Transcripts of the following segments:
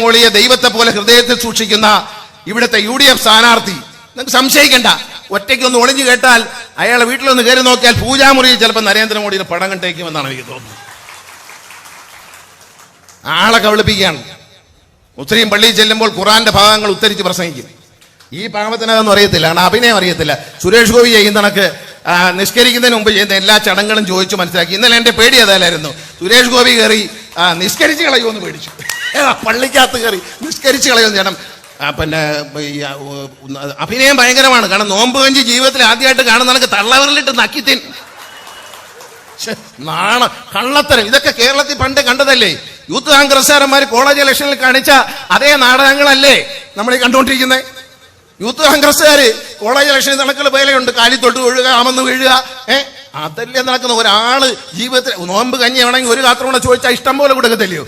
നരേന്ദ്രമോദിയെ ദൈവത്തെ പോലെ ഹൃദയത്തിൽ സൂക്ഷിക്കുന്ന ഇവിടുത്തെ യു ഡി എഫ് സ്ഥാനാർത്ഥി. നിങ്ങൾക്ക് സംശയിക്കണ്ട. ഒറ്റയ്ക്കൊന്ന് ഒളിഞ്ഞു കേട്ടാൽ അയാളെ വീട്ടിലൊന്ന് കയറി നോക്കിയാൽ പൂജാമുറിയിൽ ചിലപ്പോൾ നരേന്ദ്രമോദിയുടെ പടം കണ്ടേക്കുമെന്നാണ് എനിക്ക് തോന്നുന്നത്. ആളെ കബളിപ്പിക്കുകയാണ്. മുസ്ലിം പള്ളിയിൽ ചെല്ലുമ്പോൾ ഖുറാന്റെ ഭാഗങ്ങൾ ഉത്തരിച്ച് പ്രസംഗിക്കും. ഈ പാവത്തിനതൊന്നും അറിയത്തില്ല. കാരണം അഭിനയം അറിയത്തില്ല. സുരേഷ് ഗോപി ചെയ്യുന്ന കണക്ക് നിഷ്കരിക്കുന്നതിന് മുമ്പ് ചെയ്യുന്ന എല്ലാ ചടങ്ങുകളും ചോദിച്ചു മനസ്സിലാക്കി. ഇന്നലെ എന്റെ പേടി അതല്ലായിരുന്നു. സുരേഷ് ഗോപി കയറി നിഷ്കരിച്ച് കളയുമെന്ന് പേടിച്ചു. പള്ളിക്കകത്ത് കയറി നിസ്കരിച്ച് കളയുന്ന ചേട്ടൻ പിന്നെ അഭിനയം ഭയങ്കരമാണ്. കാരണം നോമ്പ് കഞ്ചി ജീവിതത്തിൽ ആദ്യമായിട്ട് കാണുന്ന നിനക്ക് തള്ളവരിലിട്ട് നക്കിത്തിൻ. നാണ കള്ളത്തരം. ഇതൊക്കെ കേരളത്തിൽ പണ്ട് കണ്ടതല്ലേ? യൂത്ത് കോൺഗ്രസ്സുകാരന്മാർ കോളേജ് ഇലക്ഷനിൽ കാണിച്ച അതേ നാടകങ്ങളല്ലേ നമ്മൾ ഈ കണ്ടുകൊണ്ടിരിക്കുന്നത് യൂത്ത് കോൺഗ്രസ്സുകാര് കോളേജ് ഇലക്ഷനിൽ നടക്കുന്ന വേലയുണ്ട്. കാലി തൊട്ട് വീഴുക അമന്ന് വീഴുക ഏ? അതല്ലേ നടക്കുന്ന ഒരാൾ ജീവിതത്തിൽ നോമ്പ് കഞ്ഞി വേണമെങ്കിൽ ഒരു കാത്രം കൂടെ ചോദിച്ചാൽ ഇഷ്ടം പോലെ കൊടുക്കത്തില്ലയോ?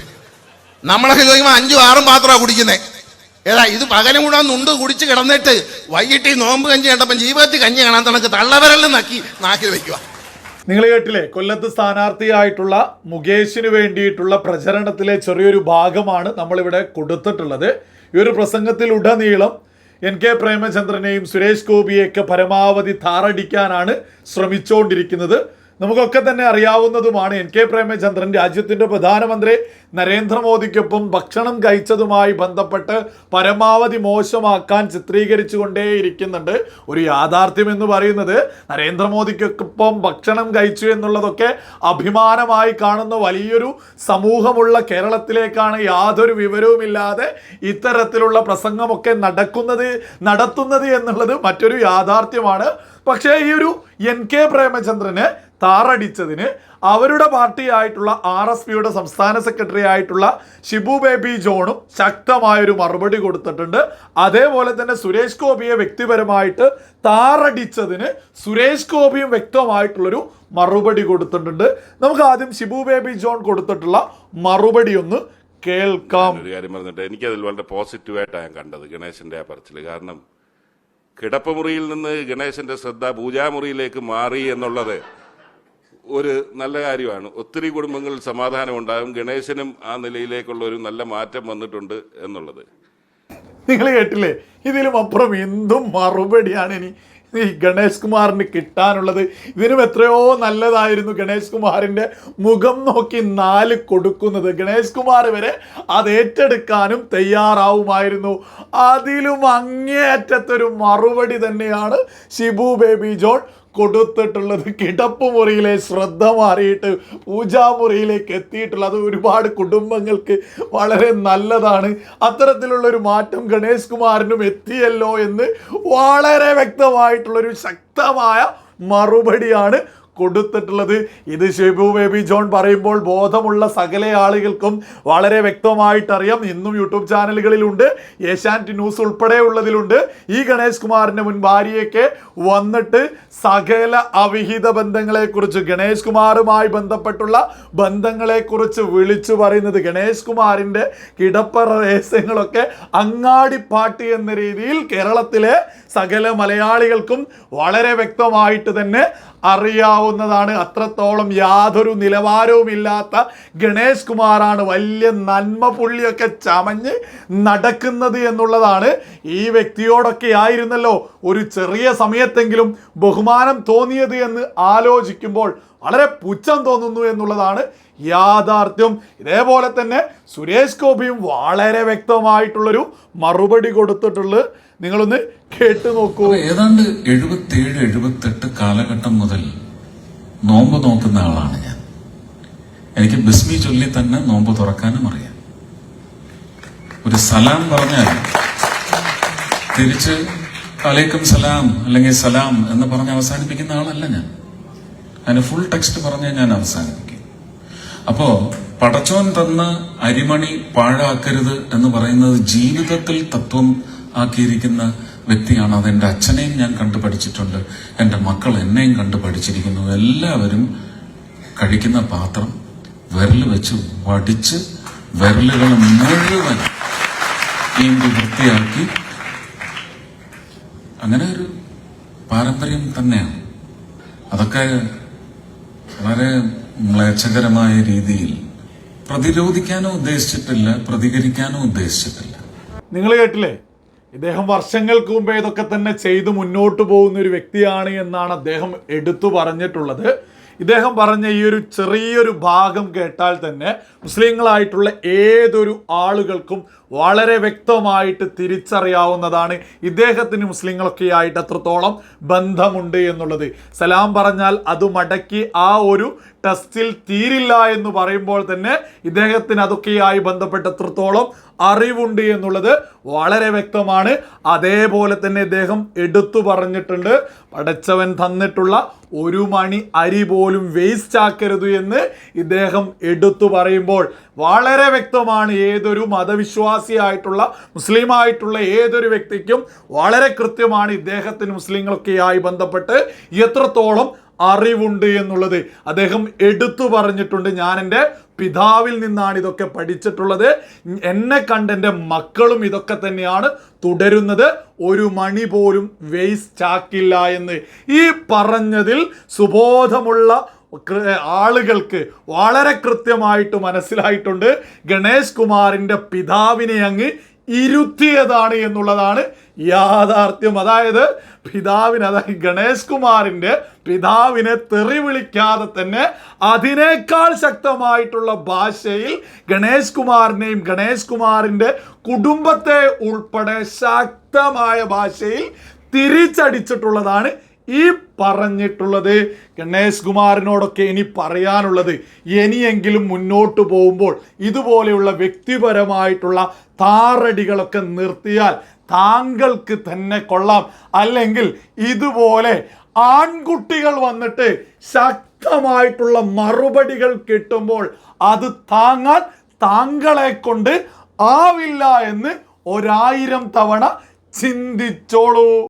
നമ്മളൊക്കെ ചോദിക്കുമ്പോൾ അഞ്ചും ആറും പാത്രമാണ് കുടിക്കുന്നത് ഏതാ ഇത് പകലും കൂടെ നുണ്ട് കുടിച്ച് കിടന്നിട്ട് വൈകിട്ട് ഈ നോമ്പ് കഞ്ഞി കണ്ടപ്പം ജീവിതത്തിൽ കഞ്ഞി കാണാൻ തണക്ക് തള്ളവരെല്ലാം നക്കി നാക്കി വയ്ക്കുക നിങ്ങൾ കേട്ടില്ലേ കൊല്ലത്ത് സ്ഥാനാർത്ഥിയായിട്ടുള്ള മുകേഷിന് വേണ്ടിയിട്ടുള്ള പ്രചരണത്തിലെ ചെറിയൊരു ഭാഗമാണ് നമ്മളിവിടെ കൊടുത്തിട്ടുള്ളത്. ഈ ഒരു പ്രസംഗത്തിൽ ഉടനീളം എൻ കെ പ്രേമചന്ദ്രനെയും സുരേഷ് ഗോപിയെയൊക്കെ പരമാവധി താറടിക്കാനാണ് ശ്രമിച്ചുകൊണ്ടിരിക്കുന്നത് നമുക്കൊക്കെ തന്നെ അറിയാവുന്നതുമാണ് എൻ കെ പ്രേമചന്ദ്രൻ രാജ്യത്തിന്റെ പ്രധാനമന്ത്രി നരേന്ദ്രമോദിക്കൊപ്പം ഭക്ഷണം കഴിച്ചതുമായി ബന്ധപ്പെട്ട് പരമാവധി മോശമാക്കാൻ ചിത്രീകരിച്ചു കൊണ്ടേയിരിക്കുന്നുണ്ട് ഒരു യാഥാർത്ഥ്യം എന്ന് പറയുന്നത് നരേന്ദ്രമോദിക്കൊപ്പം ഭക്ഷണം കഴിച്ചു എന്നുള്ളതൊക്കെ അഭിമാനമായി കാണുന്ന വലിയൊരു സമൂഹമുള്ള കേരളത്തിലേക്കാണ് യാതൊരു വിവരവുമില്ലാതെ ഇത്തരത്തിലുള്ള പ്രസംഗമൊക്കെ നടക്കുന്നത് നടത്തുന്നത് എന്നുള്ളത് മറ്റൊരു യാഥാർത്ഥ്യമാണ്. പക്ഷേ ഈ ഒരു എൻ കെ പ്രേമചന്ദ്രന് താറടിച്ചതിന് അവരുടെ പാർട്ടിയായിട്ടുള്ള ആർ എസ് പിയുടെ സംസ്ഥാന സെക്രട്ടറി ആയിട്ടുള്ള ഷിബു ബേബി ജോണും ശക്തമായൊരു മറുപടി കൊടുത്തിട്ടുണ്ട്. അതേപോലെ തന്നെ സുരേഷ് ഗോപിയെ വ്യക്തിപരമായിട്ട് താറടിച്ചതിന് സുരേഷ് ഗോപിയും വ്യക്തമായിട്ടുള്ളൊരു മറുപടി കൊടുത്തിട്ടുണ്ട്. നമുക്ക് ആദ്യം ഷിബു ബേബി ജോൺ കൊടുത്തിട്ടുള്ള മറുപടി ഒന്ന് കേൾക്കാം. ഒരു കാര്യം പറഞ്ഞിട്ട് എനിക്കതിൽ വളരെ പോസിറ്റീവായിട്ടാണ് ഞാൻ കണ്ടത് ഗണേശന്റെ ആ പറച്ചിൽ കാരണം കിടപ്പുമുറിയിൽ നിന്ന് ഗണേശന്റെ ശ്രദ്ധ പൂജാമുറിയിലേക്ക് മാറി എന്നുള്ളത് ഒരു നല്ല കാര്യമാണ്. ഒത്തിരി കുടുംബങ്ങളിൽ സമാധാനം ഉണ്ടാകും. ഗണേശനും ആ നിലയിലേക്കുള്ള ഒരു നല്ല മാറ്റം വന്നിട്ടുണ്ട് എന്നുള്ളത്. നിങ്ങൾ കേട്ടില്ലേ? ഇതിലും അപ്പുറം എന്തും മറുപടിയാണ് ഇനി. ഈ ഗണേഷ് കുമാറിന് കിട്ടാനുള്ളത്. ഇതിനും എത്രയോ നല്ലതായിരുന്നു ഗണേഷ് കുമാറിന്റെ മുഖം നോക്കി നാല് കൊടുക്കുന്നത്. ഗണേഷ് കുമാർ വരെ അത് ഏറ്റെടുക്കാനും തയ്യാറാവുമായിരുന്നു. അതിലും അങ്ങേയറ്റത്തൊരു മറുപടി തന്നെയാണ് ഷിബു ബേബി ജോൺ കൊടുത്തിട്ടുള്ളത് കിടപ്പ് മുറിയിലെ ശ്രദ്ധ മാറിയിട്ട് പൂജാമുറിയിലേക്ക് എത്തിയിട്ടുള്ള അത് ഒരുപാട് കുടുംബങ്ങൾക്ക് വളരെ നല്ലതാണ്. അത്തരത്തിലുള്ളൊരു മാറ്റം ഗണേഷ് കുമാറിനും എത്തിയല്ലോ എന്ന് വളരെ വ്യക്തമായിട്ടുള്ളൊരു ശക്തമായ മറുപടിയാണ് കൊടുത്തിട്ടുള്ളത്. ഇത് ഷിബു ബേബി ജോൺ പറയുമ്പോൾ ബോധമുള്ള സകല ആളുകൾക്കും വളരെ വ്യക്തമായിട്ട് അറിയാം ഇന്നും യൂട്യൂബ് ചാനലുകളിലുണ്ട്. ഏഷ്യാനെറ്റ് ന്യൂസ് ഉൾപ്പെടെ ഉള്ളതിലുണ്ട്. ഈ ഗണേഷ് കുമാറിന്റെ മുൻ ഭാര്യയൊക്കെ വന്നിട്ട് സകല അവിഹിത ബന്ധങ്ങളെക്കുറിച്ച് ഗണേഷ് കുമാറുമായി ബന്ധപ്പെട്ടുള്ള ബന്ധങ്ങളെക്കുറിച്ച് വിളിച്ചു പറയുന്നത് ഗണേഷ് കുമാറിന്റെ കിടപ്പറ രഹസ്യങ്ങളൊക്കെ അങ്ങാടിപ്പാട്ടി എന്ന രീതിയിൽ കേരളത്തിലെ സകല മലയാളികൾക്കും വളരെ വ്യക്തമായിട്ട് തന്നെ അറിയാവുന്നതാണ് അത്രത്തോളം യാതൊരു നിലവാരവുമില്ലാത്ത ഗണേഷ് കുമാറാണ് വലിയ നന്മ പുള്ളിയൊക്കെ ചമഞ്ഞ് നടക്കുന്നത് എന്നുള്ളതാണ്. ഈ വ്യക്തിയോടൊക്കെ ആയിരുന്നല്ലോ ഒരു ചെറിയ സമയത്തെങ്കിലും ബഹുമാനം തോന്നിയത് എന്ന് ആലോചിക്കുമ്പോൾ വളരെ പുച്ഛം തോന്നുന്നു എന്നുള്ളതാണ് യാഥാർത്ഥ്യം. ഇതേപോലെ തന്നെ സുരേഷ് ഗോപിയും വളരെ വ്യക്തമായിട്ടുള്ളൊരു മറുപടി കൊടുത്തിട്ടുള്ളത് നിങ്ങളൊന്ന് കേട്ടു നോക്കൂ. ഏതാണ്ട് എഴുപത്തി ഏഴ് എഴുപത്തെട്ട് കാലഘട്ടം മുതൽ നോമ്പ് നോക്കുന്ന ആളാണ് ഞാൻ. എനിക്ക് ബിസ്മി ചൊല്ലി തന്നെ നോമ്പ് തുറക്കാനും അറിയാം. ഒരു സലാം പറഞ്ഞാൽ തിരിച്ച് അലേക്കും സലാം അല്ലെങ്കിൽ സലാം എന്ന് പറഞ്ഞ് അവസാനിപ്പിക്കുന്ന ആളല്ല ഞാൻ. അതിന് ഫുൾ ടെക്സ്റ്റ് പറഞ്ഞ് ഞാൻ അവസാനിപ്പിക്കും. അപ്പോ പടച്ചോൻ തന്ന അരിമണി പാഴാക്കരുത് എന്ന് പറയുന്നത് ജീവിതത്തിൽ തത്വം ആക്കിയിരിക്കുന്ന വ്യക്തിയാണ്. അത് എന്റെ അച്ഛനെയും ഞാൻ കണ്ടു പഠിച്ചിട്ടുണ്ട്. എന്റെ മക്കൾ എന്നെയും കണ്ടു പഠിച്ചിരിക്കുന്നു. എല്ലാവരും കഴിക്കുന്ന പാത്രം വിരൽ വെച്ച് വടിച്ച് വിരലുകൾ മുഴുവൻ ഈന്തി വൃത്തിയാക്കി. അങ്ങനെ ഒരു പാരമ്പര്യം തന്നെയാണ്. അതൊക്കെ വളരെ മ്ലേച്ഛകരമായ രീതിയിൽ പ്രതിരോധിക്കാനോ ഉദ്ദേശിച്ചിട്ടില്ല പ്രതികരിക്കാനോ ഉദ്ദേശിച്ചിട്ടില്ല. നിങ്ങൾ കേട്ടില്ലേ? ഇദ്ദേഹം വർഷങ്ങൾക്ക് മുമ്പേ ഇതൊക്കെ തന്നെ ചെയ്ത് മുന്നോട്ട് പോകുന്ന ഒരു വ്യക്തിയാണ് എന്നാണ് അദ്ദേഹം എടുത്തു പറഞ്ഞിട്ടുള്ളത്. ഇദ്ദേഹം പറഞ്ഞ ഈ ഒരു ചെറിയൊരു ഭാഗം കേട്ടാൽ തന്നെ മുസ്ലിങ്ങളായിട്ടുള്ള ഏതൊരു ആളുകൾക്കും വളരെ വ്യക്തമായിട്ട് തിരിച്ചറിയാവുന്നതാണ് ഇദ്ദേഹത്തിന് മുസ്ലിങ്ങളൊക്കെ ആയിട്ട് എത്രത്തോളം ബന്ധമുണ്ട് എന്നുള്ളത്. സലാം പറഞ്ഞാൽ അത് മടക്കി ആ ഒരു ടെസ്റ്റിൽ തീരില്ല എന്ന് പറയുമ്പോൾ തന്നെ ഇദ്ദേഹത്തിന് അതൊക്കെയായി ബന്ധപ്പെട്ട് എത്രത്തോളം അറിവുണ്ട് എന്നുള്ളത് വളരെ വ്യക്തമാണ്. അതേപോലെ തന്നെ ഇദ്ദേഹം എടുത്തു പറഞ്ഞിട്ടുണ്ട് പടച്ചവൻ തന്നിട്ടുള്ള ഒരു മണി അരി പോലും വേസ്റ്റ് ആക്കരുത് എന്ന് ഇദ്ദേഹം എടുത്തു പറയുമ്പോൾ വളരെ വ്യക്തമാണ് ഏതൊരു മതവിശ്വാസിയായിട്ടുള്ള മുസ്ലിമായിട്ടുള്ള ഏതൊരു വ്യക്തിക്കും വളരെ കൃത്യമാണ് ഇദ്ദേഹത്തിന് മുസ്ലിങ്ങളൊക്കെയായി ബന്ധപ്പെട്ട് എത്രത്തോളം അറിവുണ്ട് എന്നുള്ളത്. അദ്ദേഹം എടുത്തു പറഞ്ഞിട്ടുണ്ട്. ഞാൻ എന്റെ പിതാവിൽ നിന്നാണ് ഇതൊക്കെ പഠിച്ചിട്ടുള്ളത്. എന്നെ കണ്ട് എന്റെ മക്കളും ഇതൊക്കെ തന്നെയാണ് തുടരുന്നത്. ഒരു മണി പോലും വേസ്റ്റ് ആക്കില്ല എന്ന്. ഈ പറഞ്ഞതിൽ സുബോധമുള്ള ആളുകൾക്ക് വളരെ കൃത്യമായിട്ട് മനസ്സിലായിട്ടുണ്ട് ഗണേഷ് കുമാറിന്റെ പിതാവിനെ അങ്ങ് ഇരുത്തിയതാണ് എന്നുള്ളതാണ് യാഥാർത്ഥ്യം. അതായത് പിതാവിന് അതായത് ഗണേഷ് കുമാറിന്റെ പിതാവിനെ തെറി വിളിക്കാതെ തന്നെ അതിനേക്കാൾ ശക്തമായിട്ടുള്ള ഭാഷയിൽ ഗണേഷ് കുമാറിനെയും ഗണേഷ് കുമാറിന്റെ കുടുംബത്തെ ഉൾപ്പെടെ ശക്തമായ ഭാഷയിൽ തിരിച്ചടിച്ചിട്ടുള്ളതാണ് ഈ പറഞ്ഞിട്ടുള്ളത് ഗണേഷ് കുമാറിനോടൊക്കെ ഇനി പറയാനുള്ളത്. ഇനിയെങ്കിലും മുന്നോട്ട് പോകുമ്പോൾ ഇതുപോലെയുള്ള വ്യക്തിപരമായിട്ടുള്ള താറടികളൊക്കെ നിർത്തിയാൽ താങ്കൾക്ക് തന്നെ കൊള്ളാം. അല്ലെങ്കിൽ ഇതുപോലെ ആൺകുട്ടികൾ വന്നിട്ട് ശക്തമായിട്ടുള്ള മറുപടികൾ കിട്ടുമ്പോൾ അത് താങ്ങാൻ താങ്കളെ കൊണ്ട് ആവില്ല എന്ന് ഒരായിരം തവണ ചിന്തിച്ചോളൂ.